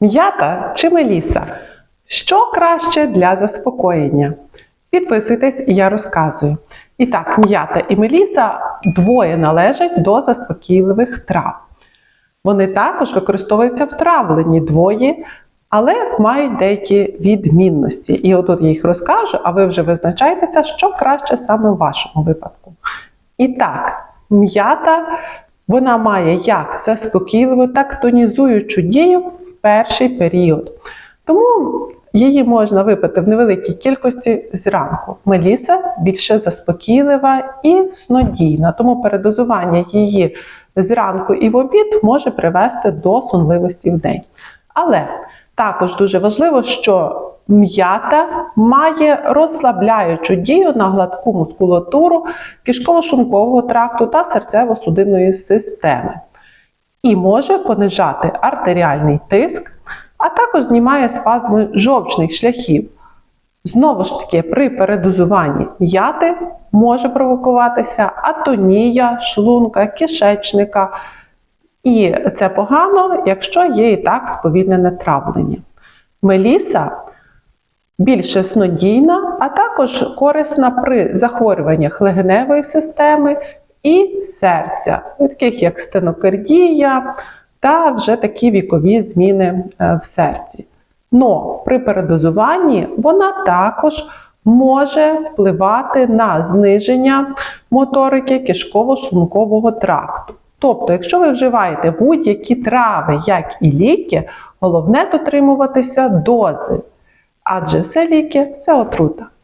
М'ята чи меліса? Що краще для заспокоєння? Підписуйтесь, я розказую. І так, м'ята і меліса двоє належать до заспокійливих трав. Вони також використовуються в травленні двоє, але мають деякі відмінності. І отут я їх розкажу, а ви вже визначаєтеся, що краще саме в вашому випадку. І так, м'ята вона має як заспокійливу, так тонізуючу дію перший період. Тому її можна випити в невеликій кількості зранку. Меліса більше заспокійлива і снодійна, тому передозування її зранку і в обід може привести до сонливості в день. Але також дуже важливо, що м'ята має розслабляючу дію на гладку мускулатуру кишково-шлункового тракту та серцево-судинної системи і може понижати артеріальний тиск, а також знімає спазми жовчних шляхів. Знову ж таки, при передозуванні м'яти може провокуватися атонія шлунка, кишечника. І це погано, якщо є і так сповільнене травлення. Меліса більше снодійна, а також корисна при захворюваннях легеневої системи і серця, таких як стенокардія та вже такі вікові зміни е, в серці. Но при передозуванні вона також може впливати на зниження моторики кишково-шлункового тракту. Тобто, якщо ви вживаєте будь-які трави, як і ліки, головне дотримуватися дози, адже все ліки це отрута.